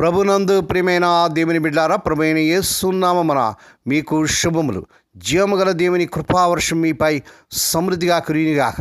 ప్రభునందు ప్రియమైన దేవుని బిడ్డారా ప్రభుైన ఏసున్నామన మీకు శుభములు. జీవము గల దేవుని కృపావర్షం మీపై సమృద్ధిగా కురినిగాక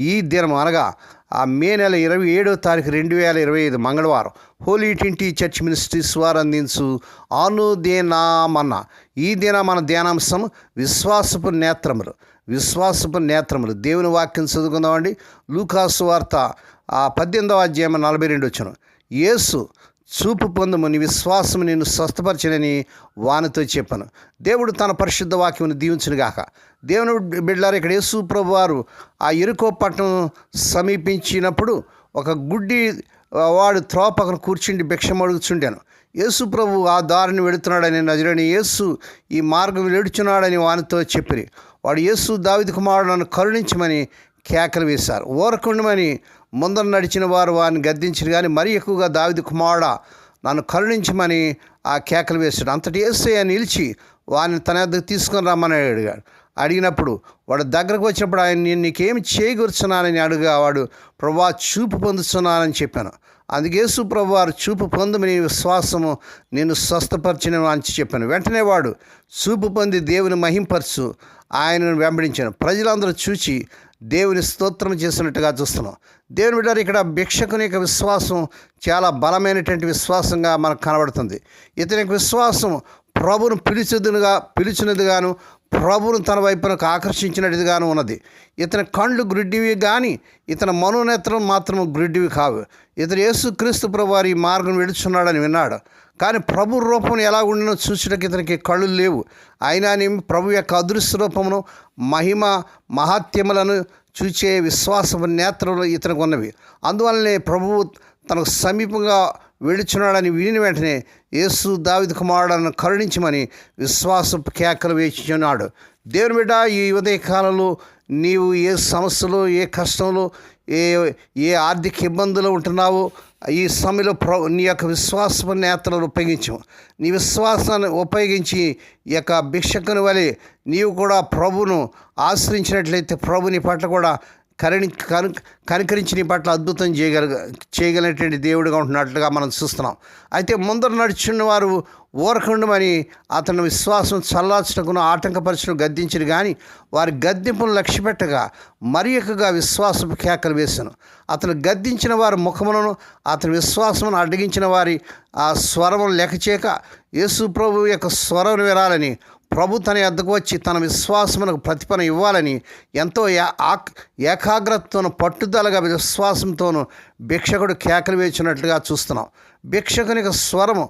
ఈ దినం అనగా ఆ మే నెల ఇరవై ఏడో తారీఖు రెండు వేల ఇరవై ఐదు మంగళవారం హోలీ ట్వంటీ చర్చ్ మినిస్ట్రీస్ వారు అందించు అనుదేనామన్న. ఈ దిన మన ధ్యానాంశం విశ్వాసపు నేత్రములు. విశ్వాసపు నేత్రములు. దేవుని వాక్యం చదువుకుందామండి. లూకాసు వార్త ఆ పద్దెనిమిదవ అధ్యాయం నలభై రెండు వచ్చాను. యేసు చూపు పొందము నీ విశ్వాసం నేను స్వస్థపరచనని వానితో చెప్పాను. దేవుడు తన పరిశుద్ధ వాక్యమును దీవించునుగాక. దేవుని బిడ్డారు ఇక్కడ యేసు ప్రభు వారు ఆ ఎరుకో పట్టణం సమీపించినప్పుడు ఒక గుడ్డి వాడు త్రోవ పక్కన కూర్చుండి భిక్షం అడుగుచుండాను. యేసు ప్రభు ఆ దారిని వెళుతున్నాడని నజరని యేసు ఈ మార్గం వెడుచున్నాడని వానితో చెప్పిరి. వాడు యేసు దావిది కుమారుడు నన్ను కరుణించమని కేకలు వేశారు. ఓరకుండమని ముందర నడిచిన వారు వారిని గద్దించిన కానీ మరీ ఎక్కువగా దావిది కుమారుడా నన్ను కరుణించమని ఆ కేకలు వేశాడు. అంతటి ఏసయ్య నిలిచి వారిని తన దగ్గర తీసుకొని రమ్మని అడిగాడు. అడిగినప్పుడు వాడు దగ్గరకు వచ్చినప్పుడు ఆయన నేను నీకేమి చేయగూర్చున్నానని అడుగా. వాడు ప్రభా చూపు పొందుతున్నానని చెప్పాను. అందుకేసు యేసు ప్రభు వారు చూపు పొందమని విశ్వాసము నేను స్వస్థపరిచిన అని చెప్పాను. వెంటనే వాడు చూపు పొంది దేవుని మహింపరచు. ఆయనను వెంబడించాను. ప్రజలందరూ చూచి దేవుని స్తోత్రం చేసినట్టుగా చూస్తున్నాం. దేవుని బిడ్డారు ఇక్కడ భిక్షకుని యొక్క విశ్వాసం చాలా బలమైనటువంటి విశ్వాసంగా మనకు కనబడుతుంది. ఇతని యొక్క విశ్వాసం ప్రభును పిలిచినదిగా పిలిచినదిగాను ప్రభును తన వైపునకు ఆకర్షించినట్టుగాను ఉన్నది. ఇతని కళ్ళు గ్రుడ్డివి కానీ ఇతని మనోనేత్రం మాత్రం గ్రుడ్డివి కావు. ఇతను యేసుక్రీస్తు ప్రభు వారి మార్గం విడుచున్నాడని విన్నాడు. కానీ ప్రభు రూపం ఎలా ఉండనో చూసినకి ఇతనికి కళ్ళు లేవు. అయినా ప్రభు యొక్క అదృశ్య రూపమును మహిమ మహాత్యములను చూచే విశ్వాసపు నేత్రములు ఇతనికి ఉన్నవి. అందువల్లనే ప్రభువు తనకు సమీపంగా వెడుచున్నాడని విని వెంటనే యేసు దావిద కుమారుడను కరుణించమని విశ్వాస కేకలు వేచున్నాడు దేవుని బిడ్డ ఈ ఉదయ కాలంలో నీవు ఏ సమస్యలు ఏ కష్టంలో ఏ ఏ ఆర్థిక ఇబ్బందులు ఉంటున్నావో ఈ సమయంలో ప్ర నీ యొక్క విశ్వాస నేతలను ఉపయోగించు. నీ విశ్వాసాన్ని ఉపయోగించి ఈ యొక్క భిక్షకుని వలె నీవు కూడా ప్రభును ఆశ్రయించినట్లయితే ప్రభు నీ పట్ల కూడా కరణి కను కనికరించిన పట్ల అద్భుతం చేయగల చేయగలిగినటువంటి దేవుడిగా ఉంటున్నట్లుగా మనం చూస్తున్నాం. అయితే ముందర నడుచున్న వారు ఊరకుండమని అతని విశ్వాసం చల్లార్చుటకును ఆటంకపరచును గద్దించరు కానీ వారి గద్దింపును లక్ష్యపెట్టగా మరి ఎక్కువగా విశ్వాసపు కేకలు వేశాను. అతను గద్దించిన వారి ముఖములను అతని విశ్వాసమును అడ్డగించిన వారి ఆ స్వరమును లెక్కచేక యేసు ప్రభు యొక్క స్వరం వినాలని ప్రభు తన ఎద్దకు వచ్చి తన విశ్వాసమునకు ప్రతిఫలం ఇవ్వాలని ఎంతో యా- ఆక్- పట్టుదలగా విశ్వాసంతోను భిక్షకుడు కేకలు వేచినట్లుగా చూస్తున్నాం. భిక్షకునికి స్వరము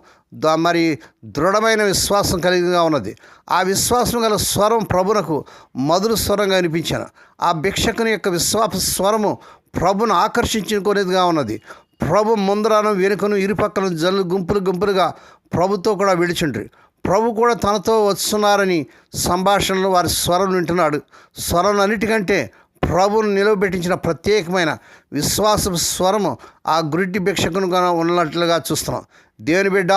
మరి దృఢమైన విశ్వాసం కలిగిగా ఉన్నది. ఆ విశ్వాసం గల స్వరం ప్రభునకు మధుర స్వరంగా అనిపించాను ఆ భిక్షకుని యొక్క విశ్వాస స్వరము ప్రభును ఆకర్షించుకునేదిగా ఉన్నది. ప్రభు ముందరాను వెనుకను ఇరుపక్కన జల్లు గుంపులు గుంపులుగా ప్రభుతో కూడా విడిచుండ్రి. ప్రభు కూడా తనతో వస్తున్నారని సంభాషణలు వారి స్వరం వింటున్నాడు. స్వరం అన్నిటికంటే ప్రభువును నిలవబెట్టించిన ప్రత్యేకమైన విశ్వాస స్వరము ఆ గురిటి భిక్షకును ఉన్నట్లుగా చూస్తున్నాం. దేవుని బిడ్డ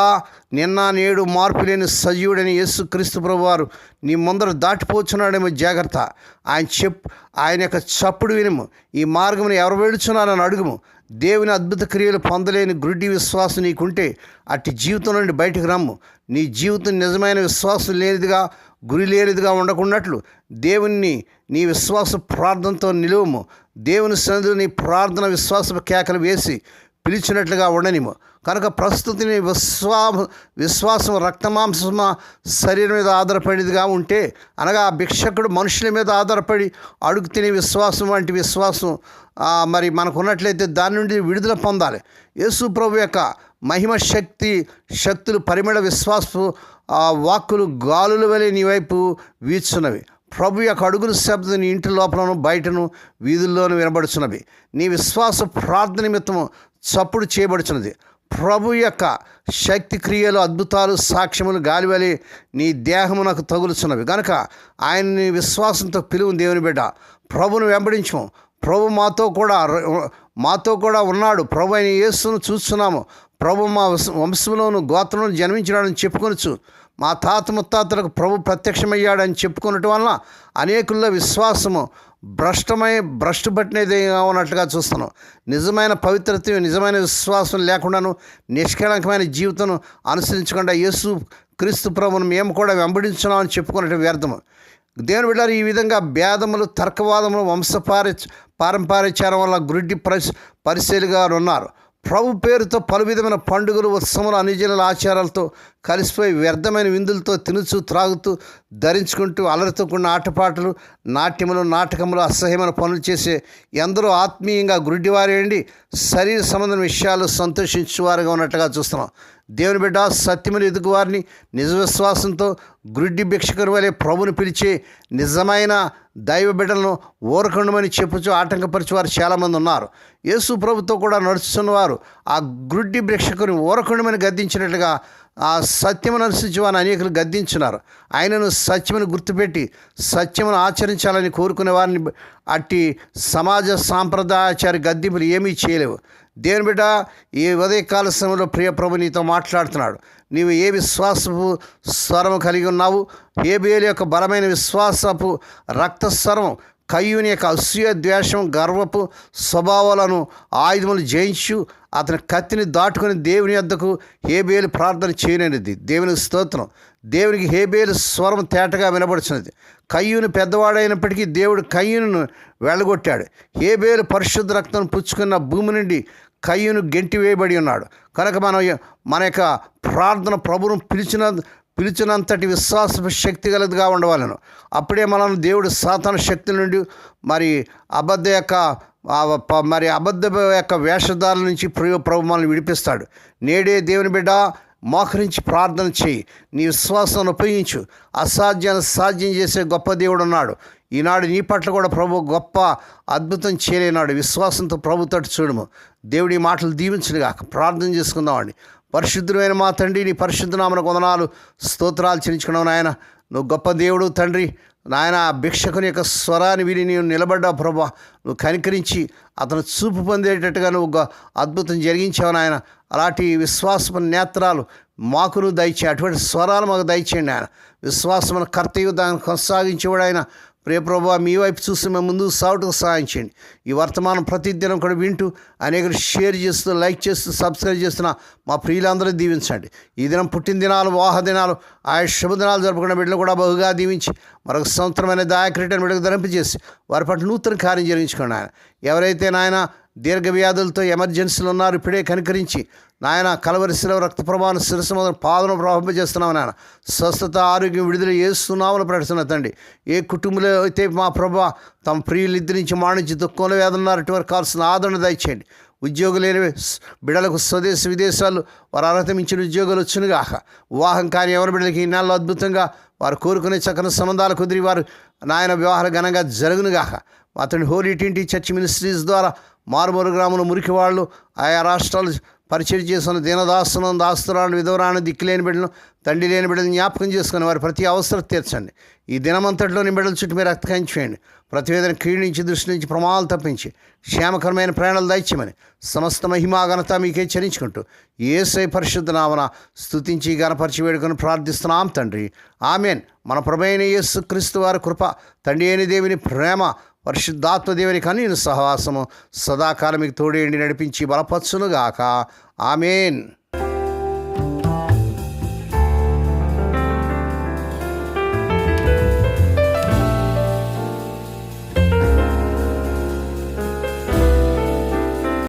నిన్న నేడు మార్పు లేని సజీవుడని యేసు క్రీస్తు ప్రభు వారు నీ ముందర దాటిపోతున్నాడేమో జాగ్రత్త. ఆయన చెప్ ఆయన యొక్క చప్పుడు వినము. ఈ మార్గమును ఎవరు వెళుచున్నారని అడుగుము. దేవుని అద్భుత క్రియలు పొందలేని గుడ్డి విశ్వాసం నీకుంటే అట్టి జీవితం నుండి బయటకు రమ్ము. నీ జీవితం నిజమైన విశ్వాసం లేనిదిగా గురి లేనిదిగా ఉండకున్నట్లు దేవుణ్ణి నీ విశ్వాస ప్రార్థనతో నిలువము. దేవుని సన్నిధిలో నీ ప్రార్థన విశ్వాస కేకలు వేసి పిలిచినట్లుగా ఉండనిము కనుక ప్రస్తుతం నీ విశ్వా విశ్వాసం రక్తమాంసమ శరీరం మీద ఆధారపడిదిగా ఉంటే అనగా ఆ భిక్షకుడు మనుషుల మీద ఆధారపడి అడుగు తినే విశ్వాసం వంటి విశ్వాసం మరి మనకున్నట్లయితే దాని నుండి విడుదల పొందాలి. యేసు ప్రభు యొక్క మహిమ శక్తి శక్తులు పరిమళ విశ్వాసం ఆ వాక్కులు గాలుల వలె నీ వైపు వీచున్నవి ప్రభు యొక్క అడుగుల శబ్దం నీ ఇంటి లోపలను బయటను వీధుల్లోనూ వినబడుచున్నవి. నీ విశ్వాస ప్రార్థన నిమిత్తము చప్పుడు చేయబడుచున్నది. ప్రభు యొక్క శక్తి క్రియలు అద్భుతాలు సాక్ష్యములు గాలివలి నీ దేహము నాకు తగులుచున్నవి. కనుక ఆయన్ని విశ్వాసంతో పిలువు దేవుని బిడ్డ. ప్రభును వెంబడించము. ప్రభు మాతో కూడా మాతో కూడా ఉన్నాడు. ప్రభు అయిన యేసును చూస్తున్నాము. ప్రభు మా వంశంలోను గోత్రంలో జన్మించినాడని చెప్పుకొనొచ్చు మా తాత ముత్తాతలకు ప్రభు ప్రత్యక్షమయ్యాడని చెప్పుకున్నట్టు వలన అనేకుల్లో విశ్వాసము భ్రష్టమై భ్రష్టు పట్టినదిగా ఉన్నట్లుగా చూస్తున్నాం నిజమైన పవిత్రత నిజమైన విశ్వాసం లేకుండాను నిష్కళంకమైన జీవితం అనుసరించకుండా యేసు క్రీస్తు ప్రభును మేము కూడా వెంబడించున్నామని చెప్పుకున్నట్టు వ్యర్థము. దేవుని బిడ్డారు ఈ విధంగా భేదములు తర్కవాదములు వంశపారి పారంపర్యాచారం వల్ల గురిడ్డి పరిశ పరిశీలిగా ఉన్నారు ప్రభు పేరుతో పలు విధమైన పండుగలు ఉత్సవాలు అనుజనుల ఆచారాలతో కలిసిపోయి వ్యర్థమైన విందులతో తినుచు త్రాగుతూ ధరించుకుంటూ అలరితో కూడిన ఆటపాటలు నాట్యములు నాటకములు అసహ్యమైన పనులు చేసే ఎందరో ఆత్మీయంగా గురుడివారేయండి శరీర సంబంధం విషయాలు సంతోషించేవారుగా ఉన్నట్టుగా చూస్తున్నాం. దేవుని బిడ్డ సత్యములు ఎదుగు వారిని నిజ విశ్వాసంతో గురుడి భిక్షకుని వలె ప్రభుని పిలిచే నిజమైన దైవ బిడ్డలను ఊరకుండమని చెప్పుచు ఆటంకపరిచే వారు చాలామంది ఉన్నారు. యేసు ప్రభుతో కూడా నడుస్తున్నవారు ఆ గురుడి భిక్షకుని ఊరకుండమని గద్దించినట్లుగా ఆ సత్యమును అనుసరించి వారిని అనేకులు గద్దించున్నారు ఆయనను సత్యమును గుర్తుపెట్టి సత్యమును ఆచరించాలని కోరుకునే వారిని అట్టి సమాజ సాంప్రదాయాచారి గద్దింపులు ఏమీ చేయలేవు. దేవుని బిడ్డ? ఈ ఉదయకాల సమయంలో ప్రియ ప్రభు నీతో మాట్లాడుతున్నాడు. నీవు ఏ విశ్వాసపు స్వరము కలిగి ఉన్నావు? ఏ యొక్క బలమైన విశ్వాసపు రక్తస్వరం కయ్యూని యొక్క అసూయ ద్వేషం గర్వపు స్వభావాలను ఆయుధములు జయించు. అతని కత్తిని దాటుకుని దేవుని యొద్దకు హేబేలు ప్రార్థన చేయలేనిది దేవుని స్తోత్రం. దేవునికి హేబేలు స్వరం తేటగా వినబడుచున్నది. కయ్యూను పెద్దవాడైనప్పటికీ దేవుడు కయ్యూను వెళ్ళగొట్టాడు హేబేలు పరిశుద్ధ రక్తం పుచ్చుకున్న భూమి నుండి కయ్యూను గెంటి వేయబడి ఉన్నాడు. కనుక మనం మన యొక్క ప్రార్థన ప్రభును పిలిచిన పిలిచినంతటి విశ్వాస శక్తి గలదిగా ఉండవాలను. అప్పుడే మనం దేవుడు సాతాన శక్తి నుండి మరి అబద్ధ యొక్క మరి అబద్ధ యొక్క వేషధారుల నుంచి ప్రభు ప్రభు మనల్ని విడిపిస్తాడు. నేడే దేవుని బిడ్డ మోకరించి ప్రార్థన చేయి. నీ విశ్వాసాన్ని ఉపయోగించు. అసాధ్యాన్ని సాధ్యం చేసే గొప్ప దేవుడు ఉన్నాడు. ఈనాడు నీ పట్ల కూడా ప్రభు గొప్ప అద్భుతం చేయలేనాడు. విశ్వాసంతో ప్రభు తట్టు చూడము. దేవుడి మాటలు దీవించుడుగాక ప్రార్థన చేసుకుందామండి పరిశుద్ధమైన మా తండ్రి నీ పరిశుద్ధ నామన కొందనాలు స్తోత్రాలు చెల్లించుకున్నావు నాయన. నువ్వు గొప్ప దేవుడు తండ్రి. నాయన ఆ భిక్షకుని యొక్క స్వరాన్ని విని నీవు నిలబడ్డా ప్రభా. నువ్వు కనికరించి అతను చూపు పొందేటట్టుగా నువ్వు అద్భుతం జరిగించావు నాయన. అలాంటి విశ్వాసమైన నేత్రాలు మాకును దయచే అటువంటి స్వరాలు మాకు దయచేయండి ఆయన విశ్వాసమైన కర్తయ్య కొనసాగించేవాడు ఆయన. ప్రియ ప్రభా మీ వైపు చూసి మేము ముందు సాగుటకు సహాయం చేయండి. ఈ వర్తమానం ప్రతిదినం కూడా వింటూ అనేకలు షేర్ చేస్తూ లైక్ చేస్తూ సబ్స్క్రైబ్ చేస్తున్న మా ప్రియులందరూ దీవించండి. ఈ దినం పుట్టిన దినాలు వాహ దినాలు ఆయా శుభదినాలు జరుపుకున్న బిడ్డలు కూడా బహుగా దీవించి మరొక సంవత్సరమైన దాయక్రీటను బిడ్డకు ధరింపజేసి వారి పట్ల నూతన కార్యం జరిగించుకోండి ఆయన ఎవరైతే నాయన దీర్ఘ వ్యాధులతో ఎమర్జెన్సీలు ఉన్నారు ఇప్పుడే కనికరించి నాయన కలవరిశిలో రక్త ప్రభావం శిరస్సు మొదలు పాదను ప్రవహింపజేస్తున్నావు నాయన. స్వస్థత ఆరోగ్యం విడుదల చేస్తున్నామని ప్రకటన తండ్రి. ఏ కుటుంబంలో అయితే మా ప్రభా తమ ప్రియులు ఇద్దరి నుంచి మాణించి దుఃఖంలో వేదన్నారు ఇటువంటి కావాల్సిన ఆదరణ దయచేయండి. ఉద్యోగులు లేని స్- బిడ్డలకు స్వదేశ విదేశాలు వారు అర్హత మించిన ఉద్యోగాలు వచ్చినగాక. వివాహం కాని ఎవరి బిడ్డలకి ఈ నెలలో అద్భుతంగా వారు కోరుకునే చక్కని సంబంధాలు కుదిరి వారు నాయన వివాహాలు ఘనంగా జరుగునుగాక. అతని హోలీ టింటి చర్చ్ మినిస్ట్రీస్ ద్వారా మారుమూరు గ్రామంలో మురికి వాళ్ళు ఆయా రాష్ట్రాలు పరిచయం చేసిన దీనదాస్తులను దాస్తురాలను విధవరాను దిక్కులేని బిడ్డలను తండ్రి లేని బిడ్డలను జ్ఞాపకం చేసుకుని వారి ప్రతి అవసరం తీర్చండి. ఈ దినమంతటిలోని బిడ్డల చుట్టూ మీరు రక్తకం చేయండి. ప్రతివేదన క్రీడించి దృష్టి నుంచి ప్రమాదాలు తప్పించి క్షేమకరమైన ప్రయాణాలు దయచేయమని సమస్త మహిమాఘనత మీకే చరించుకుంటూ ఏసై పరిశుద్ధ నామన స్థుతించి గణపరిచి వేడుకొని ప్రార్థిస్తున్నాం తండ్రి. ఆమెన్. మన ప్రభైన యేసు క్రీస్తు వారి కృప తండ్రి అయిన దేవుని ప్రేమ పరిశుద్ధాత్మ దేవుని కనీన సహవాసము సదాకాలం మీకు తోడేండి నడిపించి బలపచ్చునుగాక ఆమెన్.